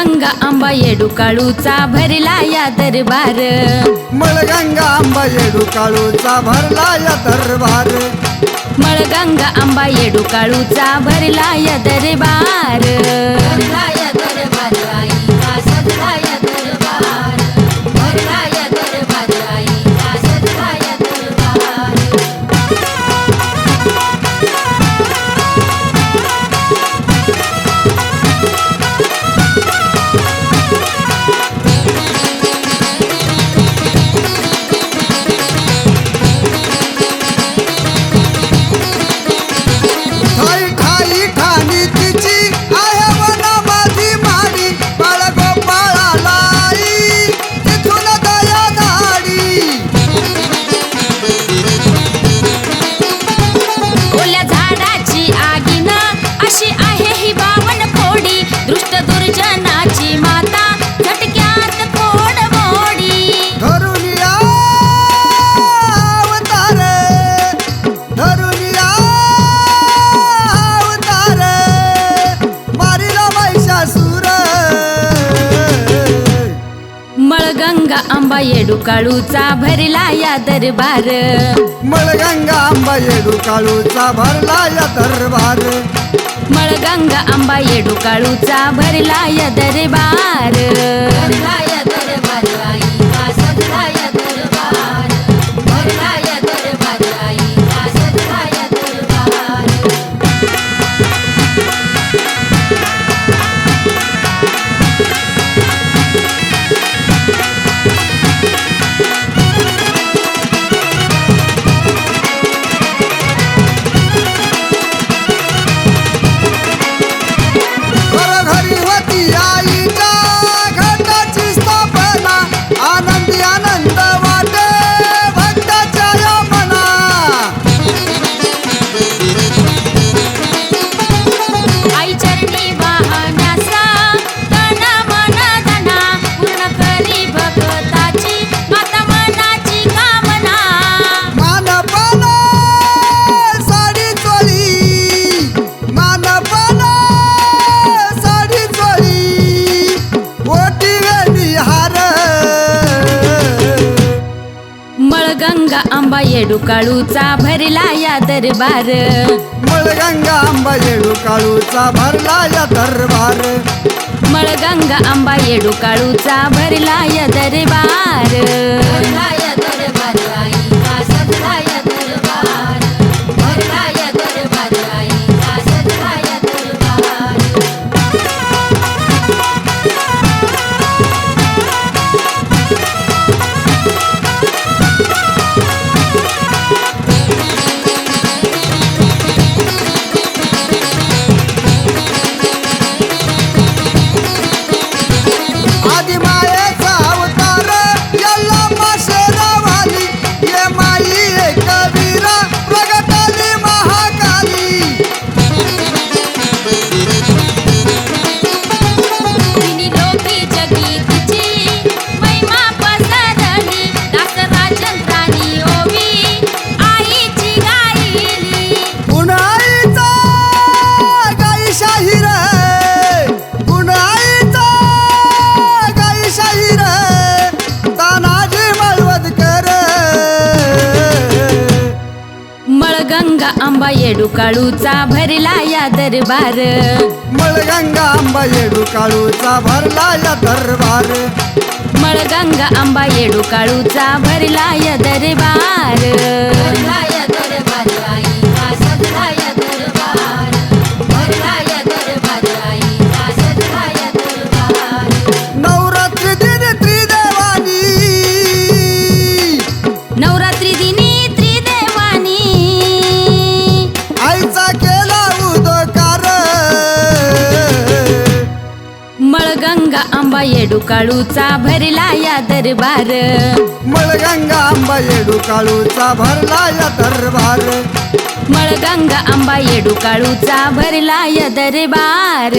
आंबा येडू काळूचा भरला या दरबार. मळगंगा आंबा येडू काळूचा भरला या दरबार. मळगंगा आंबा येडू काळूचा भरला या दरबार. भरला या दरबार आईचा सजला या आंबा येडू काळूचा भरला या दरबार. मळगंगा आंबा येडू काळूचा भरला या दरबार. मळगंगा आंबा येडू काळूचा भरला या दरबार. भरला या दरबार मळगंगा आंबा येडू काळूचा भरला या दरबार. मळगंगा आंबा येडू काळूचा भरला या दरबार. मळगंगा आंबा येडू काळूचा भरला या दरबार. आंबा येडू काळूचा भरला या दरबार. मळगंगा आंबा येडू काळूचा भरला या दरबार. मळगंगा आंबा येडू काळूचा भरला या दरबार. भरला या दरबार आंबा येडू काळूचा भरला या दरबार. मळगंगा आंबा येडू काळूचा भरला या दरबार. मळगंगा आंबा येडू काळूचा भरला या दरबार.